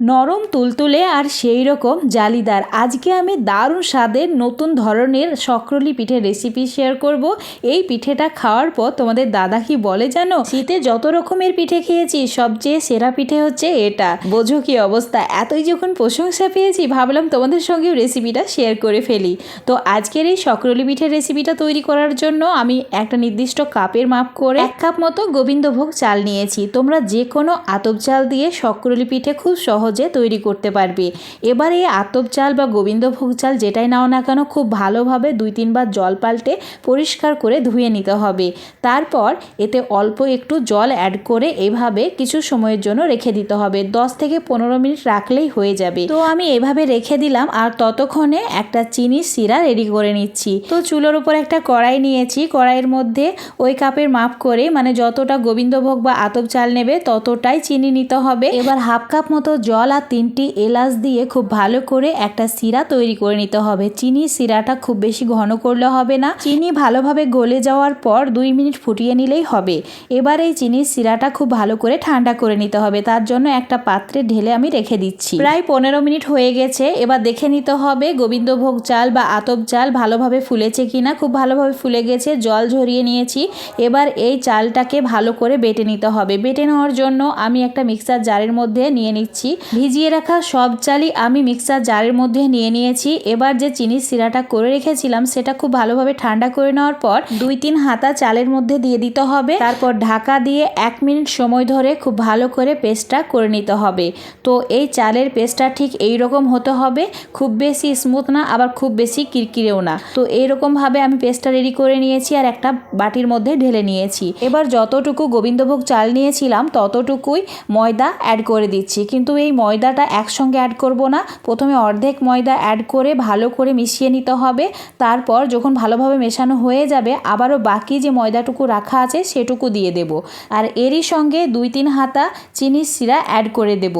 নরম তুলতুলে আর সেই রকম জালিদার। আজকে আমি দারুণ স্বাদের নতুন ধরনের শক্রলি পিঠের রেসিপি শেয়ার করব। এই পিঠেটা খাওয়ার পর তোমাদের দাদা কি বলে জানো? শীতে যত রকমের পিঠে খেয়েছি, সবচেয়ে সেরা পিঠে হচ্ছে এটা। বোঝো কি অবস্থা? এতই যখন প্রশংসা পেয়েছি, ভাবলাম তোমাদের সঙ্গেও রেসিপিটা শেয়ার করে ফেলি। তো আজকের এই শক্রলি পিঠের রেসিপিটা তৈরি করার জন্য আমি একটা নির্দিষ্ট কাপের মাপ করে এক কাপ মতো গোবিন্দভোগ চাল নিয়েছি। তোমরা যে কোনো আতপ চাল দিয়ে শক্রলি পিঠে খুব সহজে তৈরি করতে পারবে। এবার এই আতপ চাল বা গোবিন্দভোগ চাল যেটাই নাও না কেন, খুব ভালোভাবে দুই তিনবার জল পাল্টে পরিষ্কার করে ধুয়ে নিতে হবে। তারপর এতে অল্প একটু জল অ্যাড করে এভাবে কিছু সময়ের জন্য রেখে দিতে হবে। দশ থেকে পনেরো মিনিট রাখলেই হয়ে যাবে। তো আমি এভাবে রেখে দিলাম আর ততক্ষণে একটা চিনির সিরা রেডি করে নিচ্ছি। তো চুলোর উপর একটা কড়াই নিয়েছি। কড়াইয়ের মধ্যে ওই কাপের মাপ করে মানে যতটা গোবিন্দভোগ বা আতপ চাল নেবে ততটাই চিনি নিতে হবে। এবার হাফ কাপ মতো জল আর তিনটি এলাচ দিয়ে খুব ভালো করে একটা সিরা তৈরি করে নিতে হবে। চিনির সিরাটা খুব বেশি ঘন করলে হবে না। চিনি ভালোভাবে গলে যাওয়ার পর দুই মিনিট ফুটিয়ে নিলেই হবে। এবার এই চিনির সিরাটা খুব ভালো করে ঠান্ডা করে নিতে হবে। তার জন্য একটা পাত্রে ঢেলে আমি রেখে দিচ্ছি। প্রায় পনেরো মিনিট হয়ে গেছে। এবার দেখে নিতে হবে গোবিন্দভোগ চাল বা আতপ চাল ভালোভাবে ফুলেছে কিনা। খুব ভালোভাবে ফুলে গেছে, জল ঝরিয়ে নিয়েছি। এবার এই চালটাকে ভালো করে বেটে নিতে হবে। বেটে নেওয়ার জন্য আমি একটা মিক্সার জারের মধ্যে নিয়ে নিচ্ছি। ভিজিয়ে রাখা সব চালই আমি মিক্সার জারের মধ্যে নিয়ে নিয়েছি। এবার যে চিনির সিরাটা করে রেখেছিলাম, সেটা খুব ভালোভাবে ঠান্ডা করে নেওয়ার পর দুই তিন হাতা চালের মধ্যে দিয়ে দিতে হবে। তারপর ঢাকা দিয়ে এক মিনিট সময় ধরে খুব ভালো করে পেস্টটা করে নিতে হবে। তো এই চালের পেস্টটা ঠিক এই রকম হতে হবে, খুব বেশি স্মুথ না, আবার খুব বেশি কিরকিরেও না। তো এইরকমভাবে আমি পেস্টটা রেডি করে নিয়েছি আর একটা বাটির মধ্যে ঢেলে নিয়েছি। এবার যতটুকু গোবিন্দভোগ চাল নিয়েছিলাম, ততটুকুই ময়দা অ্যাড করে দিচ্ছি। কিন্তু এই ময়দাটা একসঙ্গে অ্যাড করব না। প্রথমে অর্ধেক ময়দা অ্যাড করে ভালো করে মিশিয়ে নিতে হবে। তারপর যখন ভালোভাবে মেশানো হয়ে যাবে, আবারও বাকি যে ময়দাটুকু রাখা আছে সেটুকু দিয়ে দেব। আর এরই সঙ্গে দুই তিন হাতা চিনির সিরা অ্যাড করে দেব।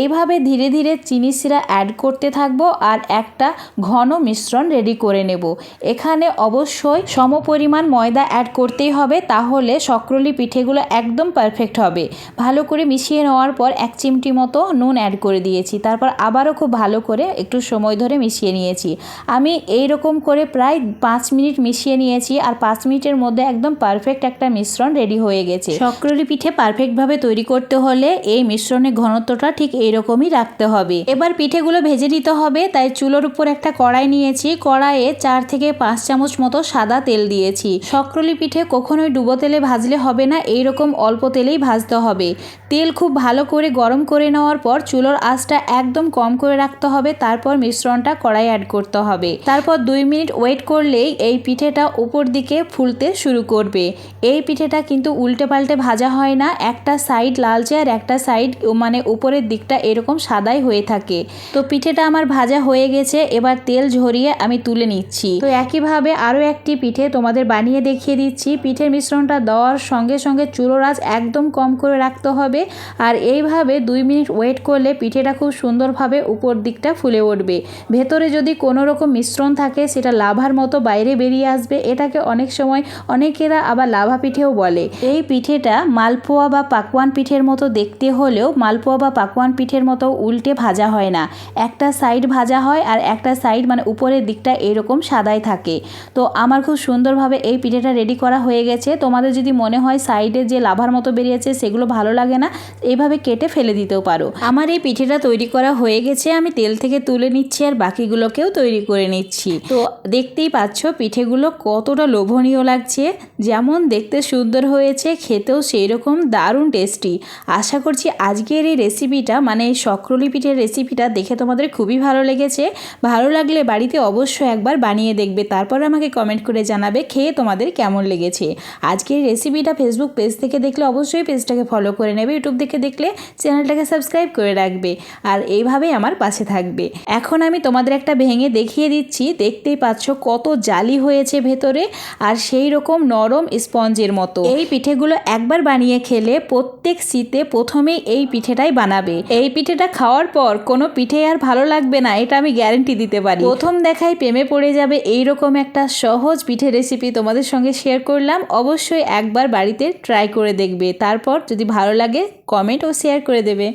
এইভাবে ধীরে ধীরে চিনি সিরা অ্যাড করতে থাকব আর একটা ঘন মিশ্রণ রেডি করে নেব। এখানে অবশ্যই সমপরিমাণ ময়দা অ্যাড করতেই হবে, তাহলে শক্রলি পিঠেগুলো একদম পারফেক্ট হবে। ভালো করে মিশিয়ে নেওয়ার পর এক চিমটি মতো নুন অ্যাড করে দিয়েছি। তারপর আবারও খুব ভালো করে একটু সময় ধরে মিশিয়ে নিয়েছি। আমি এই রকম করে প্রায় পাঁচ মিনিট মিশিয়ে নিয়েছি আর পাঁচ মিনিটের মধ্যে একদম পারফেক্ট একটা মিশ্রণ রেডি হয়ে গেছে। শক্রলি পিঠে পারফেক্টভাবে তৈরি করতে হলে এই মিশ্রণের ঘনত্বটা ঠিক এইরকমই রাখতে হবে। এবার পিঠেগুলো ভেজে নিতে হবে, তাই চুলোর উপর একটা কড়াই নিয়েছি। কড়াইয়ে চার থেকে পাঁচ চামচ মতো সাদা তেল দিয়েছি। শক্রলি পিঠে কখনোই ডুবো তেলে ভাজলে হবে না এই রকম অল্প তেলেই ভাজতে হবে। তেল খুব ভালো করে গরম করে নেওয়ার পর চুলোর আঁচটা একদম কম করে রাখতে হবে, তারপর মিশ্রণটা কড়াই অ্যাড করতে হবে। তারপর দুই মিনিট ওয়েট করলেই এই পিঠেটা উপর দিকে ফুলতে শুরু করবে। এই পিঠেটা কিন্তু উল্টে পাল্টে ভাজা হয় না, একটা সাইড লালচে আর একটা সাইড মানে উপরের দিকটা এরকম সাদাই হয়ে থাকে। তো পিঠেটা আমার ভাজা হয়ে গেছে, এবার তেল ঝরিয়ে আমি তুলে নিচ্ছি। তো একইভাবে আরও একটি পিঠে তোমাদের বানিয়ে দেখিয়ে দিচ্ছি। পিঠের মিশ্রণটা দেওয়ার সঙ্গে সঙ্গে চুলোর আঁচ একদম কম করে রাখতে হবে। আর এইভাবে দুই মিনিট ওয়েট করলে পিঠেটা খুব সুন্দরভাবে উপর দিকটা ফুলে উঠবে। ভেতরে যদি কোনো রকম মিশ্রণ থাকে, সেটা লাভার মতো বাইরে বেরিয়ে আসবে। এটাকে অনেক সময় অনেকেরা আবার লাভা পিঠেও বলে। এই পিঠেটা মালপোয়া বা পাকওয়ান পিঠের মতো দেখতে হলেও মালপোয়া বা পাকওয়ান পিঠের মতো উল্টে ভাজা হয় না। একটা সাইড ভাজা হয় আর একটা সাইড মানে উপরের দিকটা এরকম সাদাই থাকে। তো আমার খুব সুন্দরভাবে এই পিঠেটা রেডি করা হয়ে গেছে। তোমাদের যদি মনে হয় সাইডে যে লাভার মতো বেরিয়েছে, সেগুলো ভালো লাগে না এইভাবে কেটে ফেলে দিতেও পারো। আমার এই পিঠেটা তৈরি করা হয়ে গেছে, আমি তেল থেকে তুলে নিচ্ছি আর বাকিগুলোকেও তৈরি করে নিচ্ছি। তো দেখতেই পাচ্ছ পিঠেগুলো কতটা লোভনীয় লাগছে, যেমন দেখতে সুন্দর হয়েছে, খেতেও সেই রকম দারুণ টেস্টি আশা করছি আজকের এই রেসিপিটা মানে এই শক্রলি পিঠের রেসিপিটা দেখে তোমাদের খুবই ভালো লেগেছে। ভালো লাগলে বাড়িতে অবশ্যই একবার বানিয়ে দেখবে, তারপর আমাকে কমেন্ট করে জানাবে খেয়ে তোমাদের কেমন লেগেছে। আজকের এই রেসিপিটা ফেসবুক পেজ থেকে দেখলে অবশ্যই পেজটাকে ফলো করে নেবে ইউটিউব থেকে দেখলে চ্যানেলটাকে সাবস্ক্রাইব করে রাখবে আর এইভাবেই আমার পাশে থাকবে। এখন আমি তোমাদের একটা ভেঙে দেখিয়ে দিচ্ছি। দেখতেই পাচ্ছ কত জালি হয়েছে ভেতরে আর সেই রকম নরম স্পঞ্জের মতো। এই পিঠেগুলো একবার বানিয়ে খেলে প্রত্যেক শীতে প্রথমেই এই পিঠেটাই বানাবে। এই পিঠেটা খাওয়ার পর কোনো পিঠে আর ভালো লাগবে না, এটা আমি গ্যারেন্টি দিতে পারি। প্রথম দেখাই প্রেমে পড়ে যাবে এই রকম একটা সহজ পিঠে রেসিপি তোমাদের সঙ্গে শেয়ার করলাম। অবশ্যই একবার বাড়িতে ট্রাই করে দেখবে। তারপর যদি ভালো লাগে কমেন্ট ও শেয়ার করে দেবে।